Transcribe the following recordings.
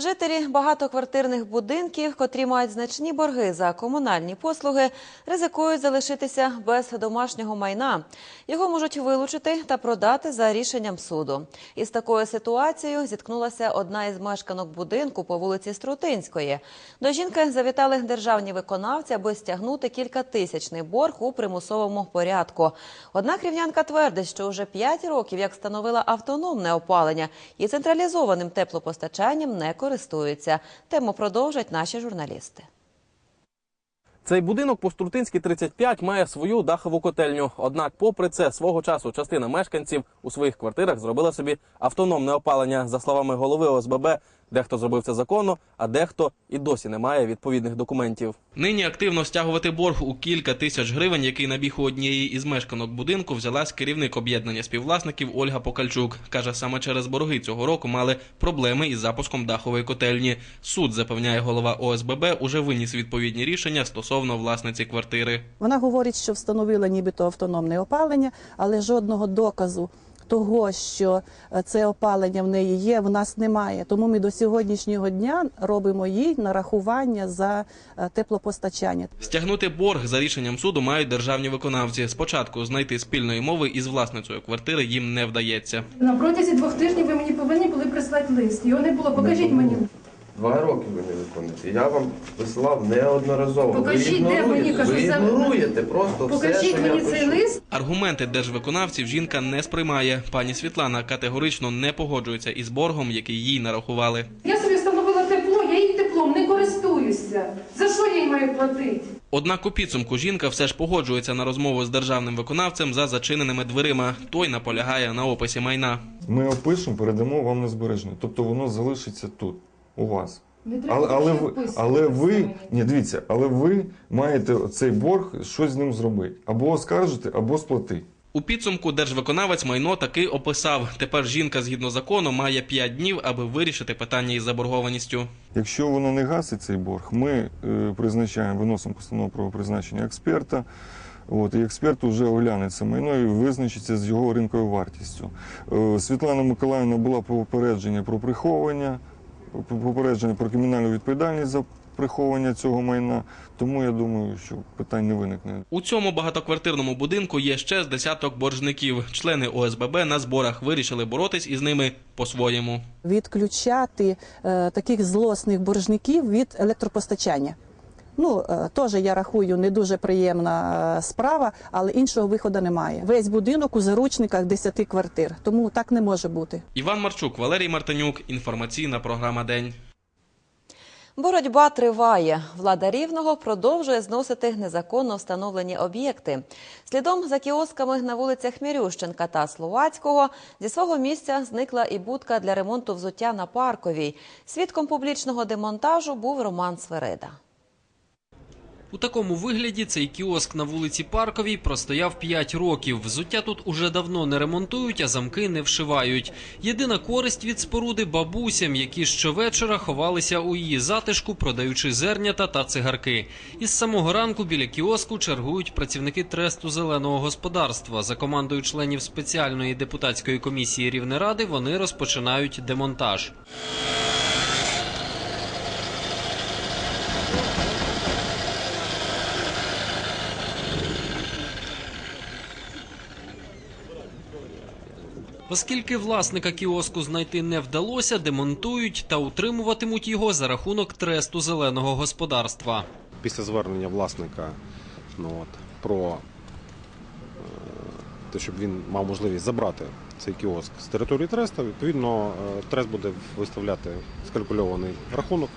Жителі багатоквартирних будинків, котрі мають значні борги за комунальні послуги, ризикують залишитися без домашнього майна. Його можуть вилучити та продати за рішенням суду. Із такою ситуацією зіткнулася одна із мешканок будинку по вулиці Струтинської. До жінки завітали державні виконавці, аби стягнути кількатисячний борг у примусовому порядку. Однак рівнянка твердить, що вже 5 років як встановила автономне опалення і централізованим теплопостачанням не користується. Тему продовжать наші журналісти. Цей будинок по Струтинській 35 має свою дахову котельню. Однак, попри це, свого часу частина мешканців у своїх квартирах зробила собі автономне опалення. За словами голови ОСББ, дехто зробив це законно, а дехто і досі не має відповідних документів. Нині активно стягувати борг у кілька тисяч гривень, який набіг у однієї із мешканок будинку, взялась керівник об'єднання співвласників Ольга Покальчук. Каже, саме через борги цього року мали проблеми із запуском дахової котельні. Суд запевняє голова ОСББ, уже виніс відповідні рішення стосовно власниці квартири. Вона говорить, що встановила нібито автономне опалення, але жодного доказу того, що е, це опалення в неї є, в нас немає. Тому ми до сьогоднішнього дня робимо їй нарахування за е, теплопостачання. Стягнути борг за рішенням суду мають державні виконавці. Спочатку знайти спільної мови із власницею квартири їм не вдається. На протязі двох тижнів ви мені повинні були прислати лист. Його не було. Покажіть мені. Два роки ви не виконуєте. Я вам висилав неодноразово. Покажіть, ви де мені, кажу, ви ігноруєте просто все, Покажіть що мені я цей пишу. лист. Аргументи держвиконавців жінка не сприймає. Пані Світлана категорично не погоджується із боргом, який їй нарахували. Я собі встановила тепло, я їм теплом не користуюся. За що я їм маю платити? Однак у підсумку жінка все ж погоджується на розмову з державним виконавцем за зачиненими дверима. Той наполягає на описі майна. Ми опишемо, передамо вам на збереження. Тобто воно залишиться тут, у вас. Не треба Але, але, ви, але ви, ні, дивіться, але ви маєте цей борг щось з ним зробити. Або оскаржити, або сплатити. У підсумку держвиконавець майно таки описав. Тепер жінка, згідно закону, має 5 днів, аби вирішити питання із заборгованістю. Якщо воно не гасить цей борг, ми е, призначаємо, виносимо постанову про призначення експерта. От, і експерт вже огляне це майно і визначиться з його ринковою вартістю. Е, Світлана Миколаївна була попередження про приховування, попередження про кримінальну відповідальність за приховання цього майна. Тому я думаю, що питань не виникне. У цьому багатоквартирному будинку є ще з десяток боржників. Члени ОСББ на зборах вирішили боротись із ними по-своєму. Відключати е, таких злосних боржників від електропостачання. Ну, е, теж я рахую не дуже приємна е, справа, але іншого виходу немає. Весь будинок у заручниках 10 квартир, тому так не може бути. Іван Марчук, Валерій Мартинюк. Інформаційна програма День. Боротьба триває. Влада рівного продовжує зносити незаконно встановлені об'єкти. Слідом за кіосками на вулицях Мірющенка та Словацького зі свого місця зникла і будка для ремонту взуття на парковій. Свідком публічного демонтажу був Роман Сверида. У такому вигляді цей кіоск на вулиці Парковій простояв 5 років. Взуття тут уже давно не ремонтують, а замки не вшивають. Єдина користь від споруди бабусям, які щовечора ховалися у її затишку, продаючи зернята та цигарки. Із самого ранку біля кіоску чергують працівники тресту зеленого господарства. За командою членів спеціальної депутатської комісії Рівнеради вони розпочинають демонтаж. Оскільки власника кіоску знайти не вдалося, демонтують та утримуватимуть його за рахунок тресту зеленого господарства. після звернення власника ну, от, про е, те, щоб він мав можливість забрати цей кіоск з території треста, відповідно, е, трест буде виставляти скалькульований рахунок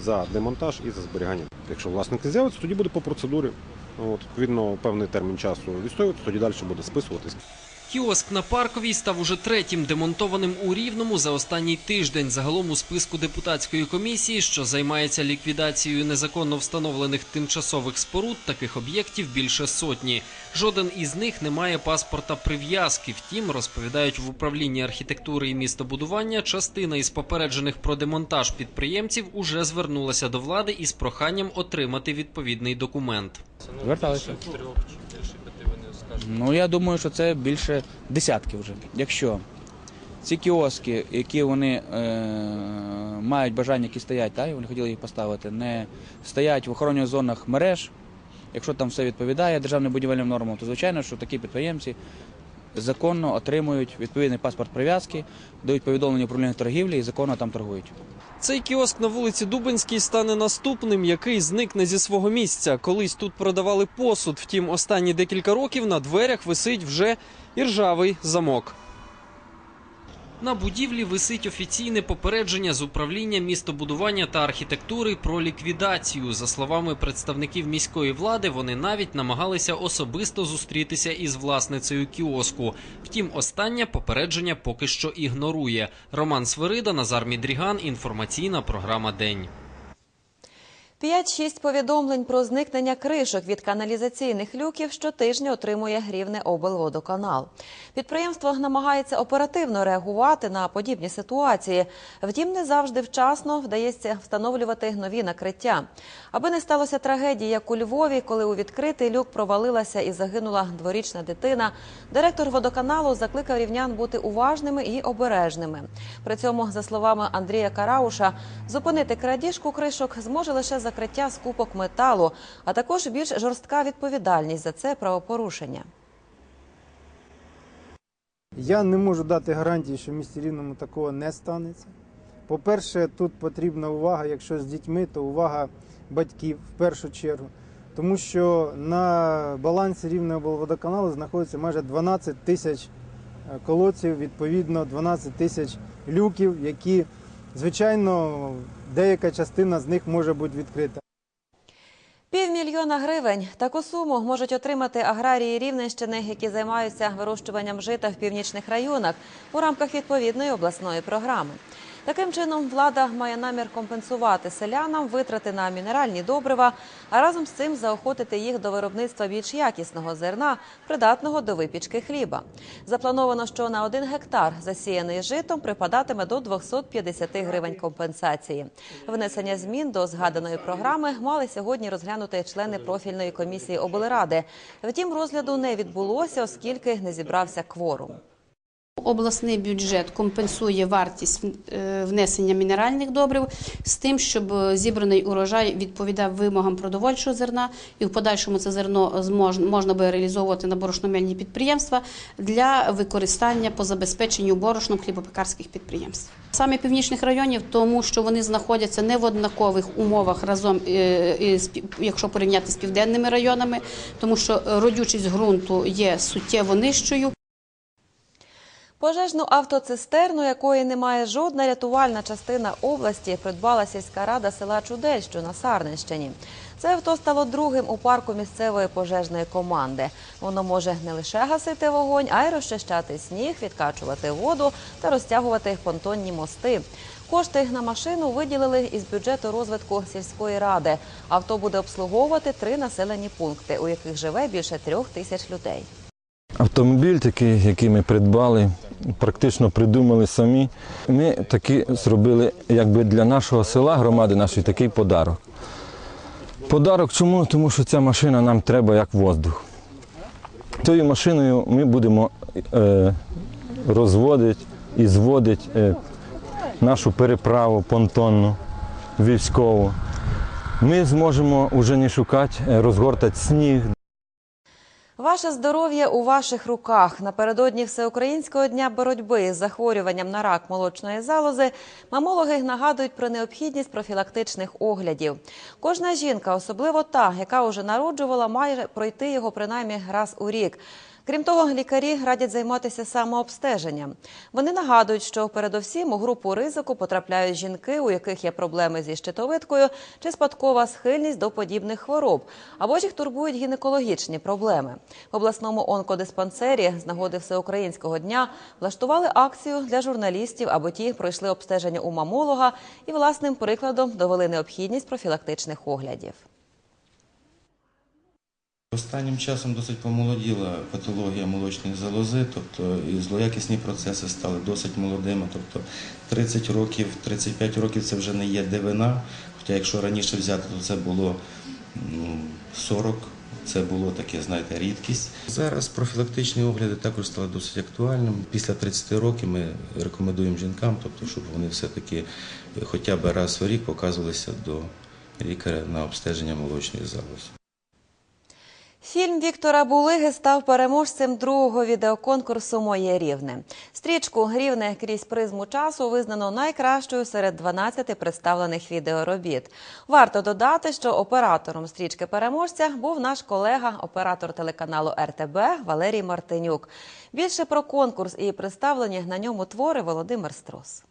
за демонтаж і за зберігання. Якщо власник з'явиться, тоді буде по процедурі. От, відповідно, певний термін часу відстоювати, тоді далі буде списуватись. Кіоск на парковій став уже третім демонтованим у Рівному за останній тиждень. Загалом у списку депутатської комісії, що займається ліквідацією незаконно встановлених тимчасових споруд, таких об'єктів більше сотні. Жоден із них не має паспорта прив'язки. Втім, розповідають в управлінні архітектури і містобудування, частина із попереджених про демонтаж підприємців уже звернулася до влади із проханням отримати відповідний документ. Зверталися. Ну я думаю, що це більше десятків вже. Якщо ці кіоски, які вони е, мають бажання, які стоять, та, і вони хотіли їх поставити, не стоять в охоронних зонах мереж, якщо там все відповідає державним будівельним нормам, то звичайно, що такі підприємці законно отримують відповідний паспорт прив'язки, дають повідомлення управління торгівлі і законно там торгують. Цей кіоск на вулиці Дубинській стане наступним, який зникне зі свого місця. Колись тут продавали посуд. Втім, останні декілька років на дверях висить вже іржавий замок. На будівлі висить офіційне попередження з управління містобудування та архітектури про ліквідацію. За словами представників міської влади, вони навіть намагалися особисто зустрітися із власницею кіоску. Втім, останнє попередження поки що ігнорує. Роман Свирида, Назар Мідріган. Інформаційна програма День. 5-6 повідомлень про зникнення кришок від каналізаційних люків щотижня отримує Рівне облводоканал. Підприємство намагається оперативно реагувати на подібні ситуації. Втім, не завжди вчасно вдається встановлювати нові накриття. Аби не сталося трагедії, як у Львові, коли у відкритий люк провалилася і загинула дворічна дитина. Директор водоканалу закликав рівнян бути уважними і обережними. При цьому, за словами Андрія Карауша, зупинити крадіжку кришок зможе лише закриття скупок металу, а також більш жорстка відповідальність за це правопорушення. Я не можу дати гарантії, що в місті Рівному такого не станеться. По-перше, тут потрібна увага, якщо з дітьми, то увага батьків в першу чергу. Тому що на балансі Рівного водоканалу знаходиться майже 12 тисяч е, колодців, відповідно 12 тисяч люків, які, звичайно, деяка частина з них може бути відкрита. Півмільйона гривень таку суму можуть отримати аграрії Рівненщини, які займаються вирощуванням жита в північних районах у рамках відповідної обласної програми. Таким чином, влада має намір компенсувати селянам витрати на мінеральні добрива, а разом з цим заохотити їх до виробництва більш якісного зерна, придатного до випічки хліба. Заплановано, що на один гектар засіяний житом припадатиме до 250 гривень компенсації. Внесення змін до згаданої програми мали сьогодні розглянути члени профільної комісії облради. Втім, розгляду не відбулося, оскільки не зібрався кворум. Обласний бюджет компенсує вартість е, внесення мінеральних добрив з тим, щоб зібраний урожай відповідав вимогам продовольчого зерна, і в подальшому це зерно можна би реалізовувати на борошномельні підприємства для використання по забезпеченню борошном хлібопекарських підприємств. Саме північних районів, тому що вони знаходяться не в однакових умовах разом, е, із якщо порівняти з південними районами, тому що родючість ґрунту є суттєво нижчою. Пожежну автоцистерну, якої немає жодна рятувальна частина області, придбала сільська рада села Чудель, що на Сарненщині. Це авто стало другим у парку місцевої пожежної команди. Воно може не лише гасити вогонь, а й розчищати сніг, відкачувати воду та розтягувати понтонні мости. Кошти на машину виділили із бюджету розвитку сільської ради. Авто буде обслуговувати три населені пункти, у яких живе більше трьох тисяч людей. Автомобіль такий, який ми придбали, практично придумали самі. Ми таки зробили якби для нашого села, громади нашої, такий подарок. Подарок чому? Тому що ця машина нам треба як воздух. Цією машиною ми будемо е, розводити і зводити е, нашу переправу понтонну військову. Ми зможемо вже не шукати, е, розгортати сніг, Ваше здоров'я у ваших руках. Напередодні Всеукраїнського дня боротьби з захворюванням на рак молочної залози мамологи нагадують про необхідність профілактичних оглядів. Кожна жінка, особливо та, яка уже народжувала, має пройти його принаймні раз у рік. Крім того, лікарі радять займатися самообстеженням. Вони нагадують, що передовсім у групу ризику потрапляють жінки, у яких є проблеми зі щитовидкою чи спадкова схильність до подібних хвороб, або ж їх турбують гінекологічні проблеми. В обласному онкодиспансері з нагоди всеукраїнського дня влаштували акцію для журналістів, аби ті пройшли обстеження у мамолога і власним прикладом довели необхідність профілактичних оглядів. Останнім часом досить помолоділа патологія молочної залози, тобто і злоякісні процеси стали досить молодими. Тобто 30 років, 35 років це вже не є дивина. Хоча якщо раніше взяти, то це було ну, це було таке, знаєте, рідкість. Зараз профілактичні огляди також стали досить актуальним. Після 30 років ми рекомендуємо жінкам, тобто, щоб вони все-таки хоча б раз в рік показувалися до лікаря на обстеження молочної залози. Фільм Віктора Булиги став переможцем другого відеоконкурсу Моє рівне. Стрічку Рівне крізь призму часу визнано найкращою серед 12 представлених відеоробіт. Варто додати, що оператором стрічки переможця був наш колега, оператор телеканалу РТБ Валерій Мартинюк. Більше про конкурс і представлені на ньому твори Володимир Струс.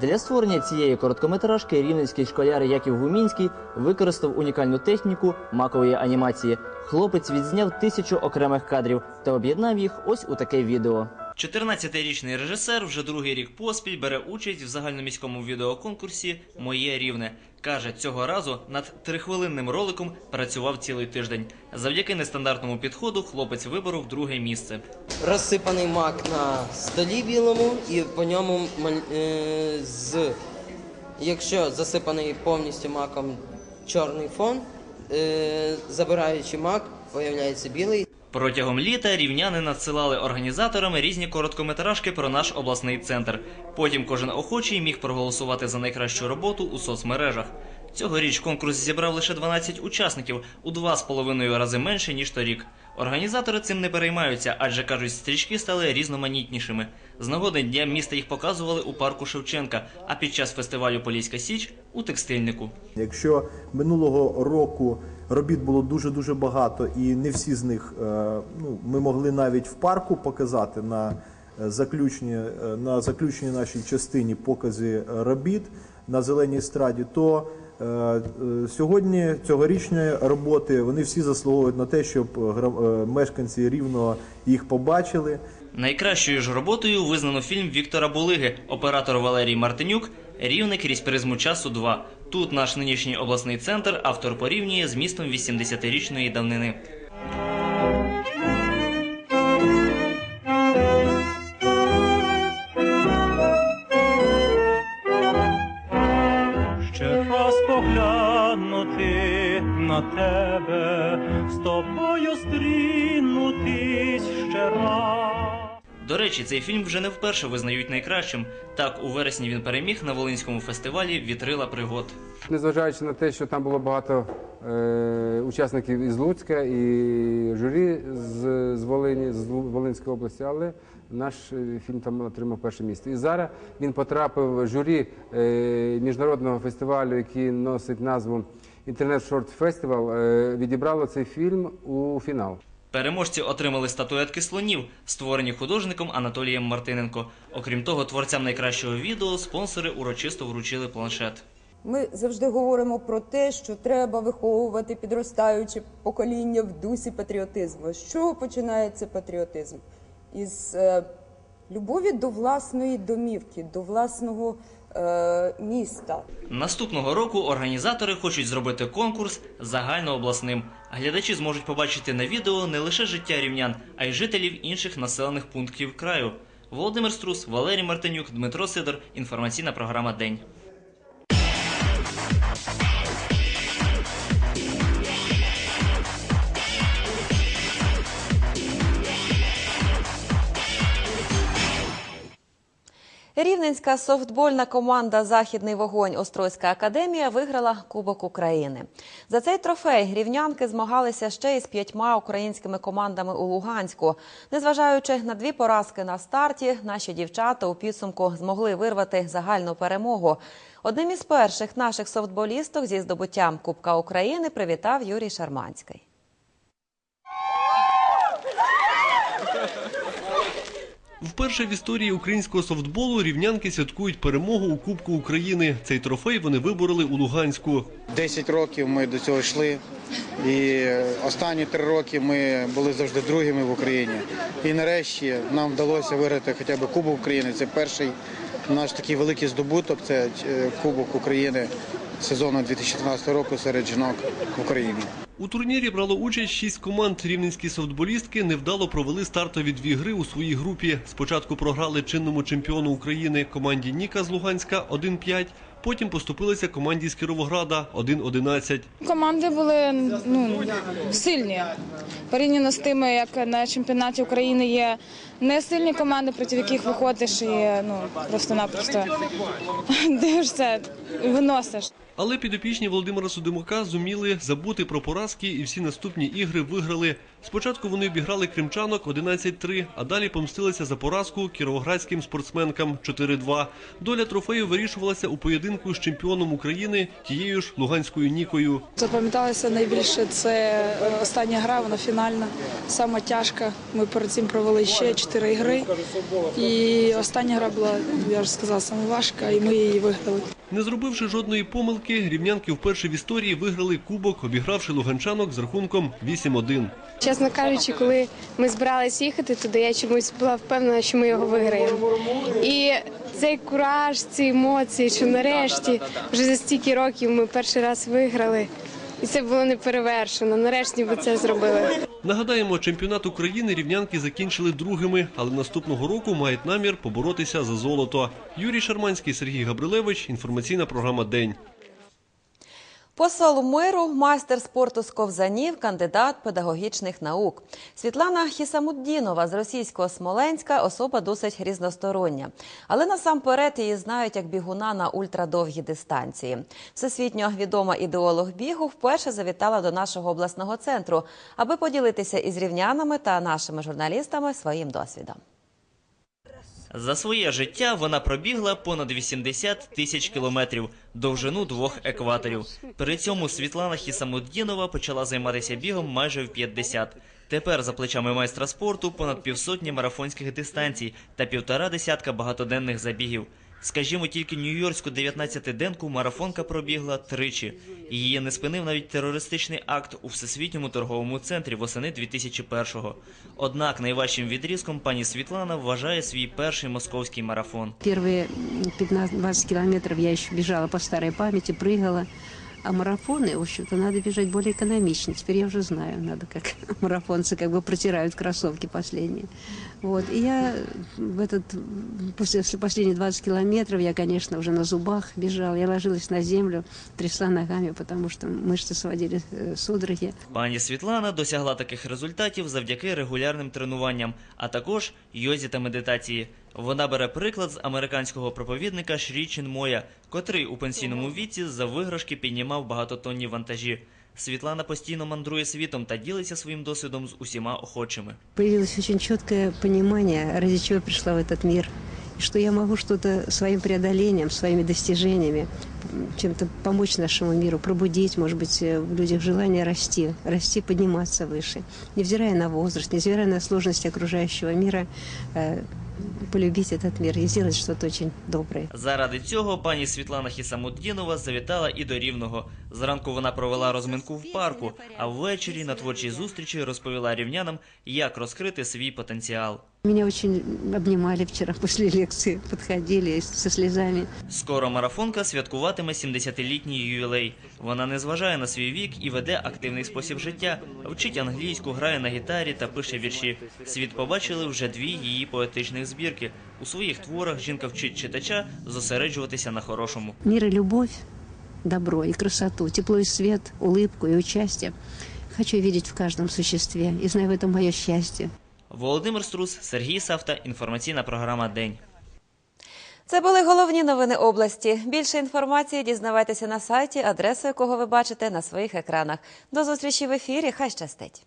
Для створення цієї короткометражки рівненський школяр Яків Гумінський використав унікальну техніку макової анімації. Хлопець відзняв тисячу окремих кадрів та об'єднав їх ось у таке відео. 14-річний режисер вже другий рік поспіль бере участь в загальноміському відеоконкурсі Моє рівне. Каже, цього разу над трихвилинним роликом працював цілий тиждень. Завдяки нестандартному підходу хлопець виборов друге місце. розсипаний мак на столі білому і по ньому е, з якщо засипаний повністю маком чорний фон, е, забираючи мак, появляється білий. Протягом літа рівняни надсилали організаторам різні короткометражки про наш обласний центр. Потім кожен охочий міг проголосувати за найкращу роботу у соцмережах. Цьогоріч конкурс зібрав лише 12 учасників у два з половиною рази менше ніж торік. Організатори цим не переймаються, адже кажуть, стрічки стали різноманітнішими. З нагоди дня міста їх показували у парку Шевченка, а під час фестивалю Поліська Січ у текстильнику. Якщо минулого року робіт було дуже дуже багато, і не всі з них е, ну, ми могли навіть в парку показати на е, заключні, е, на заключній нашій частині покази робіт на зеленій естраді, то сьогодні цьогорічні роботи вони всі заслуговують на те, щоб мешканці рівного їх побачили. Найкращою ж роботою визнано фільм Віктора Булиги, оператор Валерій Мартинюк, Рівне крізь призму часу 2. Тут наш нинішній обласний центр автор порівнює з містом 80-річної давнини. Ще раз поглянути на тебе, з тобою стрінутись ще раз. До речі, цей фільм вже не вперше визнають найкращим. Так, у вересні він переміг на Волинському фестивалі Вітрила пригод. Незважаючи на те, що там було багато е, учасників із Луцька і журі з, з Волині, з Волинської області, але наш е, фільм там отримав перше місце. І зараз він потрапив в журі е, міжнародного фестивалю, який носить назву Інтернет Шорт Фестивал, е, відібрало цей фільм у фінал. Переможці отримали статуетки слонів, створені художником Анатолієм Мартиненко. Окрім того, творцям найкращого відео спонсори урочисто вручили планшет. Ми завжди говоримо про те, що треба виховувати підростаюче покоління в дусі патріотизму. З чого починається патріотизм? Із е, любові до власної домівки, до власного е, міста. Наступного року організатори хочуть зробити конкурс загальнообласним. Глядачі зможуть побачити на відео не лише життя рівнян, а й жителів інших населених пунктів краю. Володимир Струс, Валерій Мартинюк, Дмитро Сидор. Інформаційна програма День. Рівненська софтбольна команда Західний вогонь Острозька академія виграла Кубок України. За цей трофей рівнянки змагалися ще із п'ятьма українськими командами у Луганську. Незважаючи на дві поразки на старті, наші дівчата у підсумку змогли вирвати загальну перемогу. Одним із перших наших софтболісток зі здобуттям Кубка України привітав Юрій Шарманський. Вперше в історії українського софтболу рівнянки святкують перемогу у Кубку України. Цей трофей вони вибороли у Луганську. Десять років ми до цього йшли, і останні три роки ми були завжди другими в Україні. І нарешті нам вдалося виграти хоча б Кубок України. Це перший наш такий великий здобуток. Це е, Кубок України сезону 2013 року серед жінок в Україні. У турнірі брало участь шість команд. Рівненські софтболістки невдало провели стартові дві гри у своїй групі. Спочатку програли чинному чемпіону України команді Ніка з Луганська 1-5, потім поступилися команді з Кіровограда 1-11. Команди були ну, сильні. Порівняно з тими, як на чемпіонаті України є не сильні команди, проти яких виходиш і ну, просто-напросто дивишся, виносиш. Але підопічні Володимира Судимака зуміли забути про поразки і всі наступні ігри виграли. Спочатку вони обіграли кримчанок 11-3, а далі помстилися за поразку кіровоградським спортсменкам 4-2. Доля трофею вирішувалася у поєдинку з чемпіоном України тією ж луганською Нікою. Запам'яталося найбільше це е, остання гра, вона фінальна, сама тяжка. Ми перед цим провели ще чотири ігри. І остання гра була, я вже сказала, саме важка, і ми її виграли. Не зробивши жодної помилки, рівнянки вперше в історії виграли кубок, обігравши луганчанок з рахунком 8-1. Чесно кажучи, коли ми збиралися їхати туди, я чомусь була впевнена, що ми його виграємо. І цей кураж, ці емоції, що нарешті вже за стільки років ми перший раз виграли. І це було не перевершено. Нарешті ви це зробили. Нагадаємо, чемпіонат України рівнянки закінчили другими, але наступного року мають намір поборотися за золото. Юрій Шарманський, Сергій Габрилевич. Інформаційна програма День. Посол миру, майстер спорту з ковзанів, кандидат педагогічних наук. Світлана Хісамуддінова з російського Смоленська особа досить різностороння. Але насамперед її знають як бігуна на ультрадовгі дистанції. Всесвітньо відома ідеолог бігу вперше завітала до нашого обласного центру, аби поділитися із рівнянами та нашими журналістами своїм досвідом. За своє життя вона пробігла понад 80 тисяч кілометрів, довжину двох екваторів. При цьому Світлана Хісамуддінова почала займатися бігом майже в 50. Тепер за плечами майстра спорту понад півсотні марафонських дистанцій та півтора десятка багатоденних забігів. Скажімо, тільки нью-йоркську 19-денку марафонка пробігла тричі. Її не спинив навіть терористичний акт у Всесвітньому торговому центрі восени 2001-го. Однак найважчим відрізком пані Світлана вважає свій перший московський марафон. Перші 15-20 кілометрів я ще біжала по старій пам'яті, прыгала. А марафоны, в общем-то, надо бежать более экономично. Теперь я уже знаю, надо как марафонцы как бы протирают кроссовки последние. Вот. И я в этот, после последних 20 километров, я, конечно, уже на зубах бежала. Я ложилась на землю, трясла ногами, потому что мышцы сводили э, судороги. Пані Світлана досягла таких результатів завдяки регулярним тренуванням, а також йозі та медитації. Вона бере приклад з американського проповідника Шрі Чінмоя, котрий у пенсійному віці за виграшки піднімав багатотонні вантажі. Світлана постійно мандрує світом та ділиться своїм досвідом з усіма охочими. Появилось очень четкое понимание, ради чего я пришла в этот мир. И что я могу что-то своим преодолением, своими достижениями м, чем-то помочь нашему миру, пробудить, может быть, э, в людях желание расти, расти, подниматься выше. Невзирая на возраст, невзирая на сложности окружающего мира, полюбить этот мир и сделать что-то очень доброе. Заради цього пані Світлана Хісамуддінова завітала і до Рівного. Зранку вона провела розминку в парку, а ввечері на творчій зустрічі розповіла рівнянам, як розкрити свій потенціал. Меня очень обнимали вчера после лекции, подходили со слезами. Скоро марафонка святкуватиме 70-літній ювілей. Вона не зважає на свій вік і веде активний спосіб життя. Вчить англійську, грає на гітарі та пише вірші. Світ побачили вже дві її поетичних збірки. У своїх творах жінка вчить читача зосереджуватися на хорошому. Мир и любовь, добро и красоту, тепло и свет, улыбку и участие. Хочу видеть в каждом существе и знаю в этом мое счастье. Володимир Струс, Сергій Савта. Інформаційна програма День. Це були головні новини області. Більше інформації дізнавайтеся на сайті, адресу якого ви бачите на своїх екранах. До зустрічі в ефірі. Хай щастить.